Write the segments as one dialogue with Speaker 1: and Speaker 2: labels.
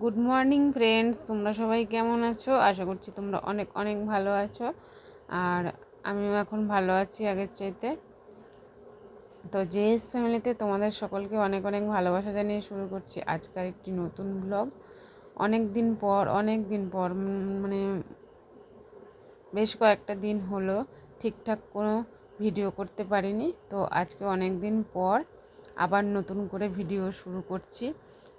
Speaker 1: Good morning friends তোমরা সবাই কেমন আছো? আশা করছি তোমরা অনেক অনেক ভালো আছো। আর আমিও এখন ভালো আছি আগের চাইতে। তো জেএস ফ্যামিলিতে তোমাদের সকলকে অনেক অনেক ভালোবাসা জানিয়ে শুরু করছি আজকের একটি নতুন ব্লগ। অনেক দিন পর, অনেক দিন পর মানে বেশ কয়েকটা দিন হলো ঠিকঠাক কোনো ভিডিও করতে পারিনি। তো আজকে অনেক দিন পর আবার নতুন করে ভিডিও শুরু করছি।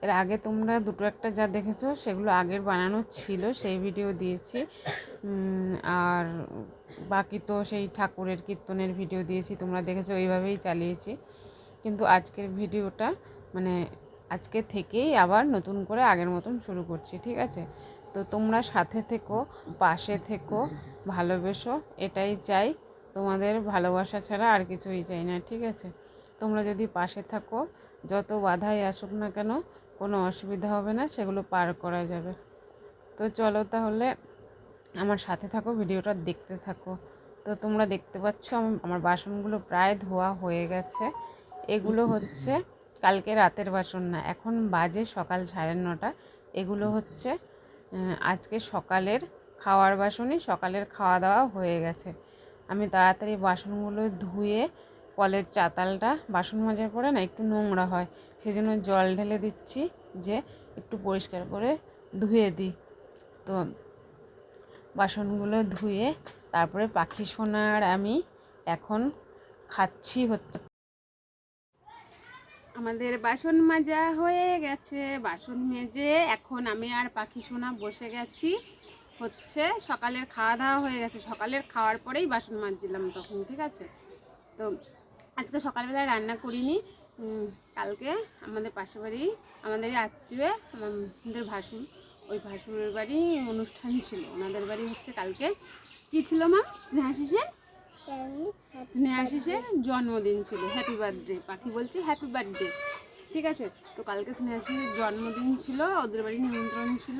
Speaker 1: এর আগে তোমরা দুটো একটা যা দেখেছ, সেগুলো আগের বানানো ছিল, সেই ভিডিও দিয়েছি। আর বাকি তো সেই ঠাকুরের কীর্তনের ভিডিও দিয়েছি, তোমরা দেখেছ ওইভাবেই চালিয়েছি। কিন্তু আজকের ভিডিওটা মানে আজকে থেকেই আবার নতুন করে আগের মতন শুরু করছি, ঠিক আছে? তো তোমরা সাথে থেকো, পাশে থেকো, ভালোবেসো, এটাই চাই। তোমাদের ভালোবাসা ছাড়া আর কিছুই চাই না, ঠিক আছে? তোমরা যদি পাশে থাকো, যত বাধাই আসুক না কেন কোনো অসুবিধা হবে না, সেগুলো পার করা যাবে। তো চলো তাহলে আমার সাথে থাকো, ভিডিওটা দেখতে থাকো। তো তোমরা দেখতে পাচ্ছ আম- আমার বাসনগুলো প্রায় ধোয়া হয়ে গেছে। এগুলো হচ্ছে কালকে রাতের বাসন না, এখন বাজে সকাল সাড়ে নটা। এগুলো হচ্ছে আজকে সকালের খাওয়ার বাসনই সকালের খাওয়া দাওয়া হয়ে গেছে। আমি তাড়াতাড়ি বাসনগুলো ধুয়ে কলের চাতালটা বাসন মাজার পরে না একটু নোংরা হয়। সেই জন্য জল ঢেলে দিচ্ছি যে একটু পরিষ্কার করে ধুয়ে দিই। তো বাসনগুলো ধুয়ে তারপরে পাখি সোনার আমি এখন খাচ্ছি হচ্ছে। আমাদের বাসন মাজা হয়ে গেছে। বাসন মেজে এখন আমি আর পাখি সোনা বসে গেছি। হচ্ছে সকালের খাওয়া দাওয়া হয়ে গেছে। সকালের খাওয়ার পরেই বাসন মাজছিলাম তখন, ঠিক আছে? তো আজকে সকালবেলা রান্না করিনি। কালকে আমাদের পাশের বাড়ি আমাদেরই আত্মীয়, আমাদের ভাসুর। ওই ভাসুরের বাড়ি অনুষ্ঠান ছিল। ওনাদের বাড়ি হচ্ছে কালকে। কি ছিল, মা? স্নেহাশিসের স্নেহাশিসের জন্মদিন ছিল। হ্যাপি বার্থডে পাখি বলছি হ্যাপি বার্থডে ঠিক আছে? তো কালকে স্নেহাশিসের জন্মদিন ছিল, ওদের বাড়ি নিমন্ত্রণ ছিল।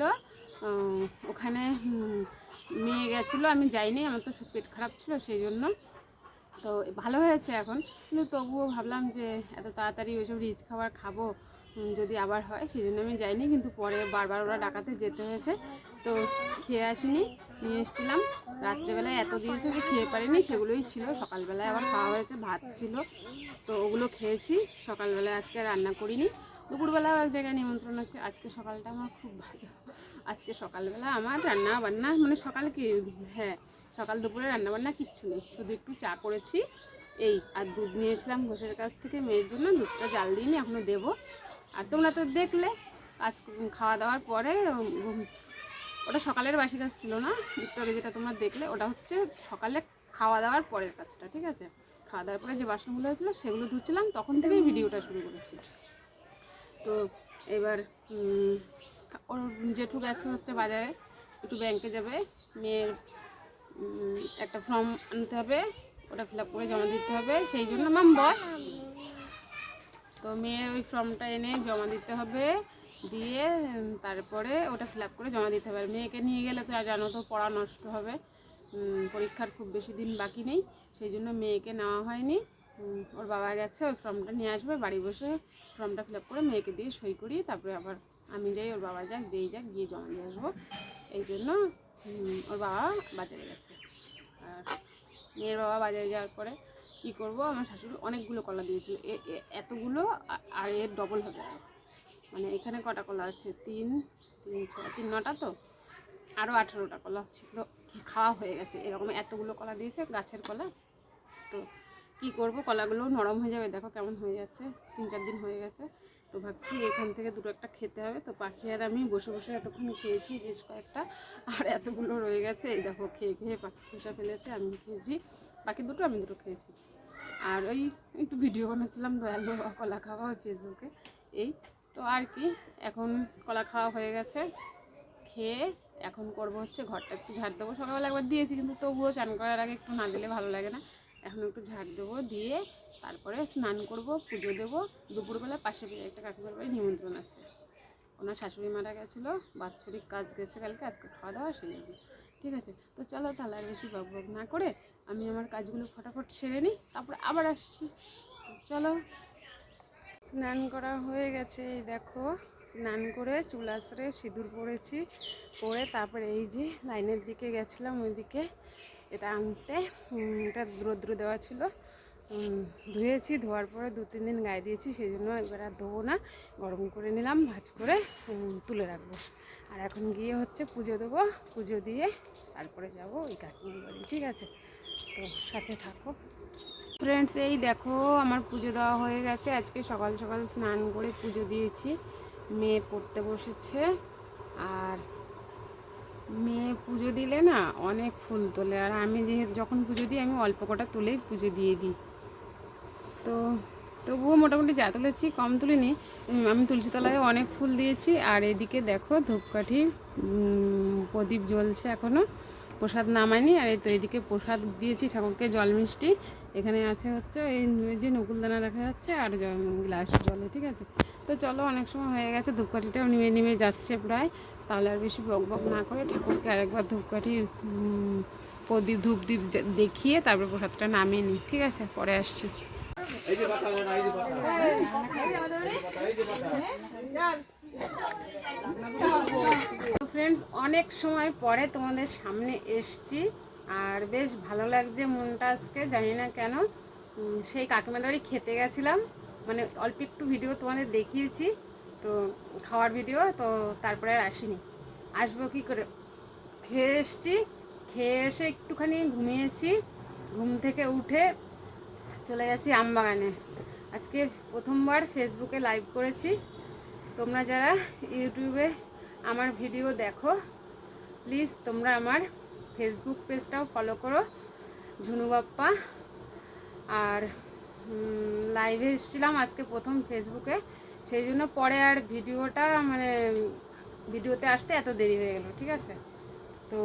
Speaker 1: ওখানে মেয়ে গেছিল। আমি যাইনি, আমার তো পেট খারাপ ছিল, সেই জন্য তো ভালো হয়েছে এখন। কিন্তু তবুও ভাবলাম যে এত তাড়াতাড়ি ওইসব রিচ খাবার খাব যদি আবার হয় সেই জন্য আমি যাইনি। কিন্তু পরে বারবার ওরা ডাকাতে যেতে হয়েছে। তো খেয়ে আসিনি, নিয়ে এসেছিলাম। রাত্রেবেলায় এত দিয়েছে যে খেয়ে পারিনি, সেগুলোই ছিল। সকালবেলায় আবার খাওয়া হয়েছে, ভাত ছিল। তো ওগুলো খেয়েছি। সকালবেলায় আজকে রান্না করিনি। দুপুরবেলা এক জায়গায় নিমন্ত্রণ আছে। আজকে সকালটা আমার খুব ভালো। আজকে সকালবেলা আমার রান্না বান্না মানে সকালে কি? হ্যাঁ সকাল দুপুরে রান্না বান্না কিচ্ছু নেই। শুধু একটু চা করেছি। এই, আর দুধ নিয়েছিলাম ঘোষের কাছ থেকে মেয়ের জন্য। দুধটা জাল দিইনি এখনও দেবো। আর তোমরা তো দেখলে কাজ খাওয়া দাওয়ার পরে ওটা সকালের বাসি কাজ ছিল না। একটু আগে যেটা তোমরা দেখলে, ওটা হচ্ছে সকালে খাওয়া দাওয়ার পরের কাজটা, ঠিক আছে? খাওয়া দাওয়ার পরে যে বাসনগুলো হয়েছিলো, সেগুলো ধুচ্ছিলাম। তখন থেকেই ভিডিওটা শুরু করেছি। তো এবার ওর জেঠু গেছে হচ্ছে বাজারে, একটু ব্যাংকে যাবে। মেয়ের একটা ফর্ম আনতে হবে, ওটা ফিল করে জমা দিতে হবে, সেই জন্য ম্যাম বস তো মেয়ের ওই ফর্মটা এনে জমা দিতে হবে, দিয়ে তারপরে ওটা ফিল করে জমা দিতে হবে। আর মেয়েকে নিয়ে গেলে তো জানো তো, পড়া নষ্ট হবে। পরীক্ষার খুব বেশি দিন বাকি নেই, সেই জন্য মেয়েকে নেওয়া হয়নি। ওর বাবা গেছে, ওই ফর্মটা নিয়ে আসবে, বাড়ি বসে ফর্মটা ফিল করে মেয়েকে দিয়ে সই করি তারপরে আবার আমি যাই, ওর বাবা যাক, যেই যাক, গিয়ে জমা দিয়ে আসব। এই জন্য ওর বাবা বাজারে গেছে। আর মেয়ের বাবা বাজারে যাওয়ার পরে কী করব, আমার শাশুড়ি অনেকগুলো কলা দিয়েছিল। এতগুলো আর এর ডবল হবে। মানে এখানে কটা কলা আছে? তিন তিন, ছয়, তিন, নটা তো? আরও আঠেরোটা কলা ছিল। খাওয়া হয়ে গেছে। এরকম এতগুলো কলা দিয়েছে, গাছের কলা। তো কি করব, কলাগুলো নরম হয়ে যাবে। দেখো কেমন হয়ে যাচ্ছে। তিন, চার দিন হয়ে গেছে। তো ভাবছি এখান থেকে দুটো একটা খেতে হবে। তো পাখি আর আমি বসে বসে এতক্ষণ খেয়েছি বেশ কয়েকটা। আর এতগুলো রয়ে গেছে। এই দেখো, খেয়ে খেয়ে পাখি খোসা ফেলেছে, আমি খেয়েছি। পাখি দুটো আমি দুটো খেয়েছি। আর ওই একটু ভিডিও বানাচ্ছিলাম, দয়ালু কলা খাওয়া ফেসবুকে। এই তো আর কি, এখন কলা খাওয়া হয়ে গেছে। খেয়ে এখন করব হচ্ছে ঘরটা। একটু ঝাড় দেবো। সকালবেলা একবার দিয়েছি, কিন্তু তবুও চান করার আগে একটু না দিলে ভালো লাগে না। এখন একটু ঝাড় দেবো, দিয়ে তারপরে স্নান করব, পুজো দেবো। দুপুরবেলা পাশে একটা কাকিমার বাড়ি নিমন্ত্রণ আছে। ওনার শাশুড়ি মারা গেছিল, বাৎসরিক কাজ গেছে কালকে, আজকে খাওয়া দাওয়া জন্য ঠিক আছে, তো চলো তাহলে আর বেশি বক বক না করে আমি আমার কাজগুলো ফটাফট সেরে নিই, তারপরে আবার আসছি। চলো। স্নান করা হয়ে গেছে, এই দেখো, স্নান করে চুল আশ্রে সিঁদুর পরেছি, পরে তারপরে এই যে লাইনের দিকে গেছিলাম, ওইদিকে এটা আনতে এটা রৌদ্র দেওয়া ছিল। ধুয়েছি, ধোয়ার পরে দু, তিন দিন গায়ে দিয়েছি, সেই জন্য এবার আর ধোবো না। গরম করে নিলাম, ভাজ করে তুলে রাখব। আর এখন গিয়ে হচ্ছে পুজো দেবো, পুজো দিয়ে তারপরে যাব ওই কাকিমার বাড়ি, ঠিক আছে? তো সাথে থাকো। ফ্রেন্ডস এই দেখো, আমার পুজো দেওয়া হয়ে গেছে। আজকে সকাল সকাল স্নান করে পুজো দিয়েছি। মেয়ে পড়তে বসেছে। আর মেয়ে পুজো দিলে না অনেক ফুল তোলে। আর আমি যেহেতু, যখন পুজো দিই, আমি অল্প কটা তুলেই পুজো দিয়ে দিই। তো তবুও মোটামুটি যা তুলেছি, কম তুলিনি। আমি তুলসী তলায় অনেক ফুল দিয়েছি। আর এদিকে দেখো ধূপকাঠি প্রদীপ জ্বলছে এখনও প্রসাদ নামায়নি। আর এই তো এদিকে প্রসাদ দিয়েছি ঠাকুরকে, জল মিষ্টি। এখানে আছে হচ্ছে এই যে নকুলদানা দেখা যাচ্ছে আর গ্লাস জলে, ঠিক আছে? তো চলো অনেক সময় হয়ে গেছে, ধূপকাঠিটাও নিমে নিমে যাচ্ছে প্রায়। তাহলে আর বেশি বক বক না করে ঠাকুরকে আরেকবার ধূপকাঠি প্রদীপ ধূপ দ্বীপ দেখিয়ে তারপরে প্রসাদটা নামিয়ে নিই, ঠিক আছে? পরে আসছি। ফ্রেন্ডস অনেক সময় পরে তোমাদের সামনে এসছি আর বেশ ভালো লাগছে মনটা আজকে, জানি না কেন। সেই কাকিমার বাড়ি খেতে গেছিলাম। মানে অল্প একটু ভিডিও তোমাদের দেখিয়েছি, তো খাওয়ার ভিডিও তো তারপরে আর আসিনি। আসব কি করে? খেয়ে এসছি, খেয়ে এসে একটুখানি ঘুমিয়েছি। ঘুম থেকে উঠে চলে গেছি আমবাগানে। আজকে প্রথমবার ফেসবুকে লাইভ করেছি। তোমরা যারা ইউটিউবে আমার ভিডিও দেখো প্লিজ তোমরা আমার ফেসবুক পেজটাও ফলো করো, ঝুনু বাপ্পা। আর লাইভে এসেছিলাম আজকে প্রথম ফেসবুকে সেই জন্য পরে আর ভিডিওটা মানে ভিডিওতে আসতে এত দেরি হয়ে গেল, ঠিক আছে? তো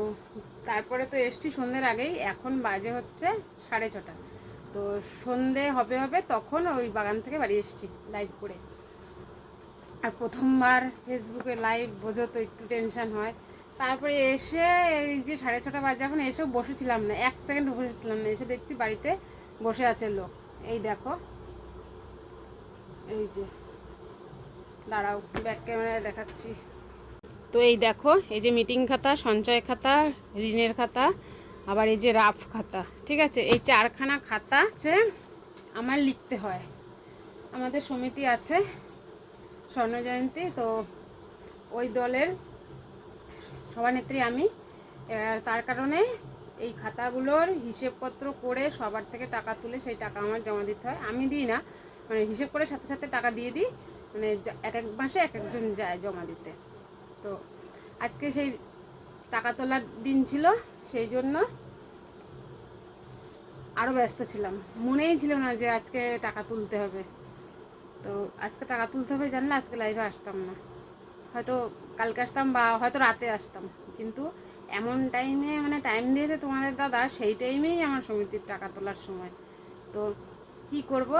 Speaker 1: তারপরে তো এসছি সন্ধ্যের আগেই, এখন বাজে হচ্ছে সাড়ে ছটা। তো সন্ধে হবে হবে তখন ওই বাগান থেকে বাড়ি এসেছি লাইভ করে। আর প্রথমবার ফেসবুকে লাইভ বোঝো তো একটু টেনশন হয়। তারপরে এসে এই যে সাড়ে ছটা বাজে, এখন এসেও বসেছিলাম না, এক সেকেন্ড বসেছিলাম না, এসে দেখছি বাড়িতে বসে আছে লোক। এই দেখো, এই যে, দাঁড়াও ব্যাক ক্যামেরায় দেখাচ্ছি। তো এই দেখো, এই যে মিটিং খাতা, সঞ্চয় খাতা, ঋণের খাতা আবার এই যে রাফ খাতা, ঠিক আছে? এই চারখানা খাতা হচ্ছে আমার লিখতে হয়। আমাদের সমিতি আছে স্বর্ণজয়ন্তী তো ওই দলের সভানেত্রী আমি। তার কারণে এই খাতাগুলোর হিসেবপত্র করে সবার থেকে টাকা তুলে সেই টাকা আমার জমা দিতে হয়। আমি দিই না মানে হিসেব করে সাথে সাথে টাকা দিয়ে দিই মানে এক এক মাসে এক একজন যায় জমা দিতে। তো আজকে সেই টাকা তোলার দিন ছিল। সেই জন্য আরও ব্যস্ত ছিলাম। মনেই ছিল না যে আজকে টাকা তুলতে হবে। তো আজকে টাকা তুলতে হবে জানলে আজকে লাইভে আসতাম না। হয়তো কালকে আসতাম বা হয়তো রাতে আসতাম। কিন্তু এমন টাইমে মানে টাইম দিয়েছে তোমাদের দাদা, সেই টাইমেই আমার সমিতির টাকা তোলার সময়। তো কি করব?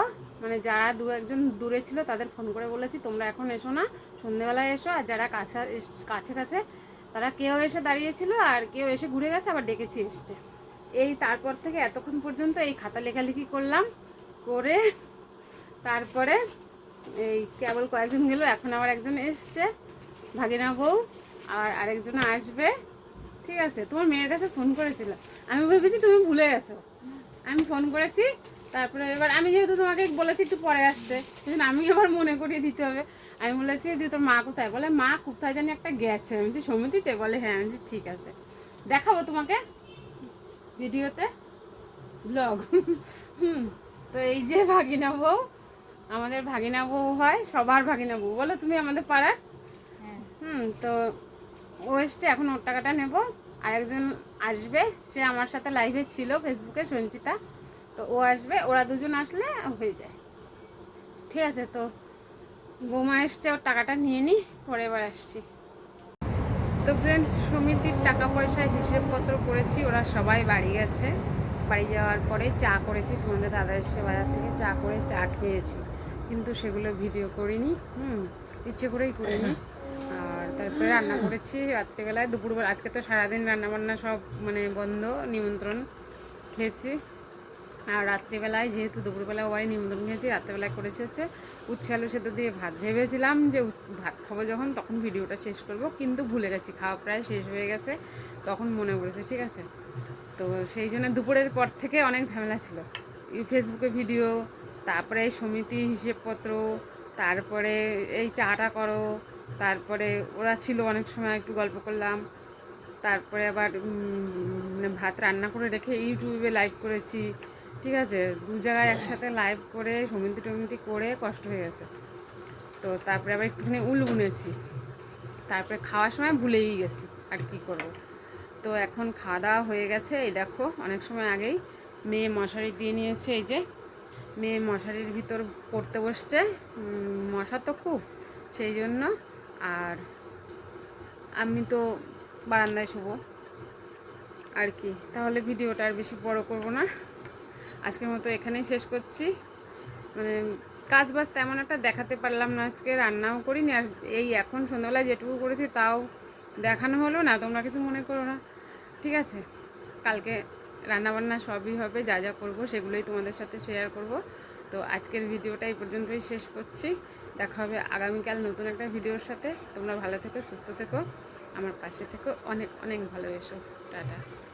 Speaker 1: মানে যারা দু একজন দূরে ছিল তাদের ফোন করে বলেছি, তোমরা এখন এসো না, সন্ধেবেলায় এসো আর যারা কাছে কাছে কাছে তারা কেউ এসে দাঁড়িয়েছিল আর কেউ এসে ঘুরে গেছে, আবার ডেকেছি এসছে। এই তারপর থেকে এতক্ষণ পর্যন্ত এই খাতা লেখালেখি করলাম, করে তারপরে এই কেবল কয়েকজন গেল, এখন আবার একজন এসছে, ভাগিনা বউ, আর আরেকজন আসবে। ঠিক আছে, তোমার মেয়ের কাছে ফোন করেছিলাম আমি ভেবেছি তুমি ভুলে গেছো। আমি ফোন করেছি, তারপরে এবার আমি যেহেতু তোমাকে বলেছি একটু পরে আসতে আমি আবার মনে করিয়ে দিতে হবে। আমি বলেছি যে তোর মা কোথায়? বলে মা কোথায় জানি একটা গেছে। আমি বলছি সমিতিতে? বলে হ্যাঁ। আমি বলছি, ঠিক আছে। দেখাবো তোমাকে ভিডিওতে। ব্লগ। হুম। তো এই যে ভাগিনা বউ আমাদের ভাগিনা বউ হয় সবার ভাগিনা বউ। বলো তুমি আমাদের পাড়ার? হুম তো ও এসছে এখন ওর টাকাটা নেব। আরেকজন আসবে সে আমার সাথে লাইভে ছিল ফেসবুকে সঞ্চিতা। তো ও আসবে ওরা দুজন আসলে হয়ে যায়। ঠিক আছে তো বৌমা এসছে, ওর টাকাটা নিয়ে নিই পরে এবার আসছি। তো ফ্রেন্ডস সমিতির টাকা পয়সার হিসেবপত্র করেছি, ওরা সবাই বাড়ি গেছে। বাড়ি যাওয়ার পরে চা করেছি, তোমাদের দাদা এসে বাজার থেকে, চা করে চা খেয়েছি। কিন্তু সেগুলো ভিডিও করিনি, হুম, ইচ্ছে করেই করিনি। আর তারপরে রান্না করেছি, রাত্রিবেলায়, দুপুরবেলা, আজকে তো সারাদিন রান্নাবান্না সব মানে বন্ধ, নিমন্ত্রণ খেয়েছি। আর রাত্রিবেলায়, যেহেতু দুপুরবেলা ও বাড়ি নিমন্ত্রণ খেয়েছি রাত্রিবেলায় করেছে হচ্ছে উচ্ছে আলু সেদ্ধ দিয়ে ভাত। ভেবেছিলাম যে ভাত খাব যখন, তখন ভিডিওটা শেষ করব, কিন্তু ভুলে গেছি, খাওয়া প্রায় শেষ হয়ে গেছে, তখন মনে পড়েছে, ঠিক আছে? তো সেই জন্য দুপুরের পর থেকে অনেক ঝামেলা ছিল। ফেসবুকে ভিডিও, তারপরে সমিতি হিসেবপত্র, তারপরে এই চাটা করো, তারপরে ওরা ছিল অনেক সময় একটু গল্প করলাম, তারপরে আবার মানে ভাত রান্না করে রেখে ইউটিউবে লাইভ করেছি ঠিক আছে, দু জায়গায় একসাথে লাইভ করে সমিতি টমিতি করে কষ্ট হয়ে গেছে। তো তারপরে আবার একটুখানি উল বুনেছি। তারপরে খাওয়ার সময় ভুলেই গেছি, আর কি করব? তো এখন খাওয়া দাওয়া হয়ে গেছে, এই দেখো, অনেক সময় আগেই মেয়ে মশারি দিয়ে নিয়েছে, এই যে। মেয়ে মশারির ভিতর পড়তে বসছে মশা তো খুব, সেই জন্য। আর আমি তো বারান্দায় শুবো, আর কি। তাহলে ভিডিওটা আর বেশি বড় করব না। আজকের মতো এখানেই শেষ করছি। মানে কাজ বাজ তেমন একটা দেখাতে পারলাম না আজকে, রান্নাও করিনি, আর এই এখন সন্ধ্যাবেলায় যেটুকু করেছি তাও দেখানো হলো না, তোমরা কিছু মনে করো না। ঠিক আছে, কালকে রান্নাবান্না সবই হবে, যা যা করব সেগুলোই তোমাদের সাথে শেয়ার করব। তো আজকের ভিডিওটা এই পর্যন্তই শেষ করছি। দেখা হবে আগামীকাল নতুন একটা ভিডিওর সাথে। তোমরা ভালো থেকো, সুস্থ থেকো। আমার পাশে থেকো। অনেক অনেক ভালোবেসো। টাটা।